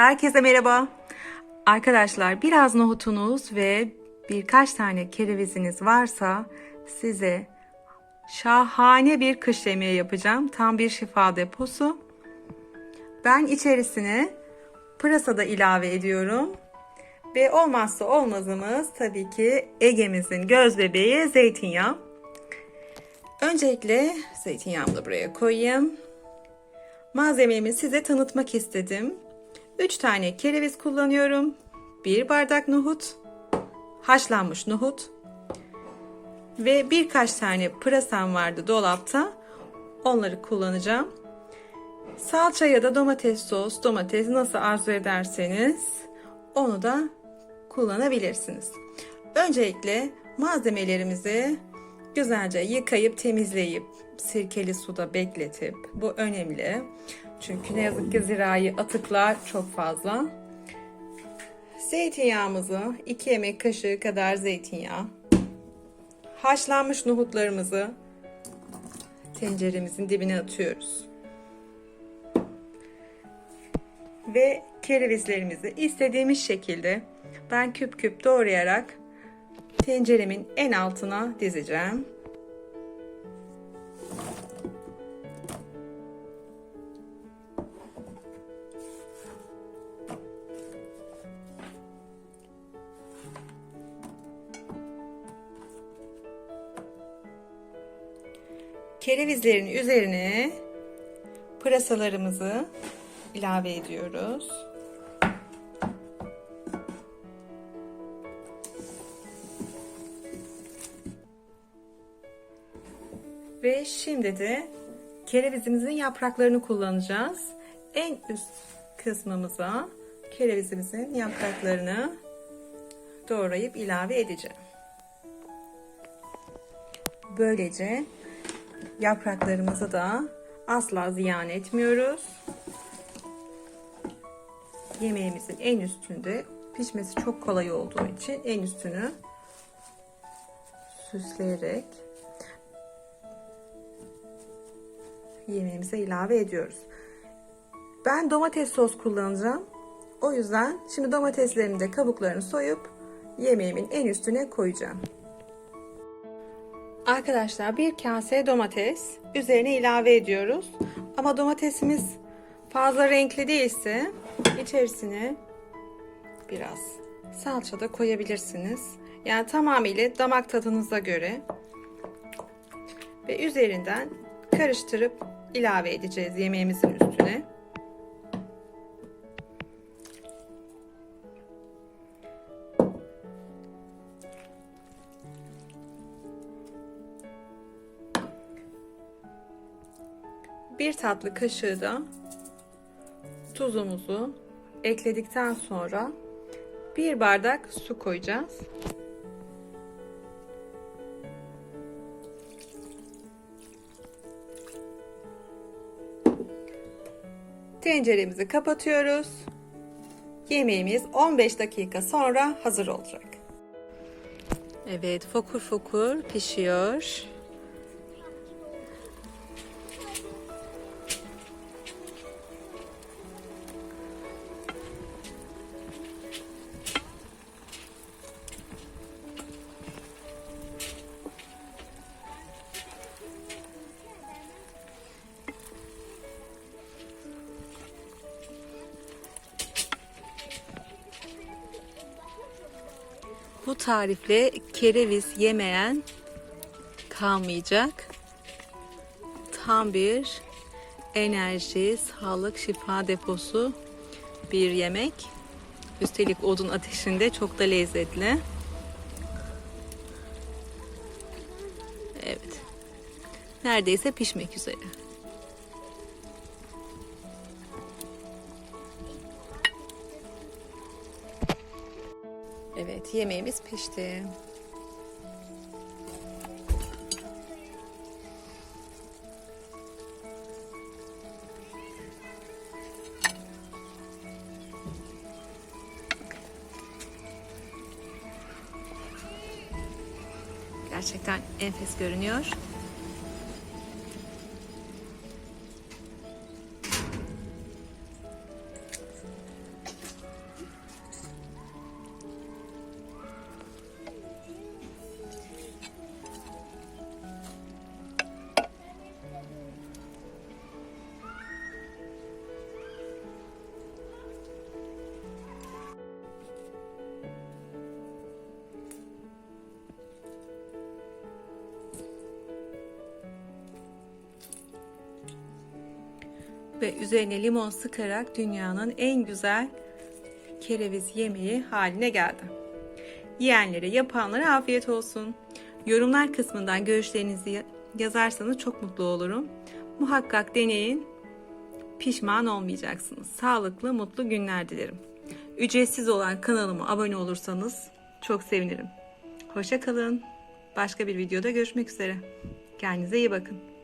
Herkese merhaba. Arkadaşlar biraz nohutunuz ve birkaç tane kereviziniz varsa size şahane bir kış yemeği yapacağım. Tam bir şifa deposu. Ben içerisine pırasa da ilave ediyorum. Ve olmazsa olmazımız tabii ki Ege'mizin göz bebeği zeytinyağı. Öncelikle zeytinyağımı da buraya koyayım. Malzememi size tanıtmak istedim. 3 tane kereviz kullanıyorum. 1 bardak nohut, haşlanmış nohut ve birkaç tane pırasam vardı dolapta. Onları kullanacağım. Salça ya da domates sos, domates nasıl arzu ederseniz onu da kullanabilirsiniz. Öncelikle malzemelerimizi güzelce yıkayıp temizleyip sirkeli suda bekletip bu önemli. Çünkü ne yazık ki zirai atıklar çok fazla. Zeytinyağımızı 2 yemek kaşığı kadar zeytinyağı. Haşlanmış nohutlarımızı tenceremizin dibine atıyoruz. Ve kerevizlerimizi istediğimiz şekilde ben küp küp doğrayarak tenceremin en altına dizeceğim. Kerevizlerin üzerine pırasalarımızı ilave ediyoruz. Ve şimdi de kerevizimizin yapraklarını kullanacağız. En üst kısmımıza kerevizimizin yapraklarını doğrayıp ilave edeceğim. Böylece yapraklarımızı da asla ziyan etmiyoruz. Yemeğimizin en üstünde pişmesi çok kolay olduğu için en üstünü süsleyerek yemeğimize ilave ediyoruz. Ben domates sos kullanacağım. O yüzden şimdi domateslerimi de kabuklarını soyup yemeğimin en üstüne koyacağım. Arkadaşlar bir kase domates üzerine ilave ediyoruz. Ama domatesimiz fazla renkli değilse içerisine biraz salça da koyabilirsiniz. Yani tamamıyla damak tadınıza göre. Ve üzerinden karıştırıp ilave edeceğiz yemeğimizin üstüne. Bir tatlı kaşığı da tuzumuzu ekledikten sonra bir bardak su koyacağız. Tenceremizi kapatıyoruz. Yemeğimiz 15 dakika sonra hazır olacak. Evet, fokur fokur pişiyor. Bu tarifle kereviz yemeyen kalmayacak. Tam bir enerji, sağlık, şifa deposu bir yemek. Üstelik odun ateşinde çok da lezzetli. Evet. Neredeyse pişmek üzere. Evet, yemeğimiz pişti. Gerçekten enfes görünüyor. Ve üzerine limon sıkarak dünyanın en güzel kereviz yemeği haline geldi. Yiyenlere, yapanlara afiyet olsun. Yorumlar kısmından görüşlerinizi yazarsanız çok mutlu olurum. Muhakkak deneyin. Pişman olmayacaksınız. Sağlıklı, mutlu günler dilerim. Ücretsiz olan kanalıma abone olursanız çok sevinirim. Hoşça kalın. Başka bir videoda görüşmek üzere. Kendinize iyi bakın.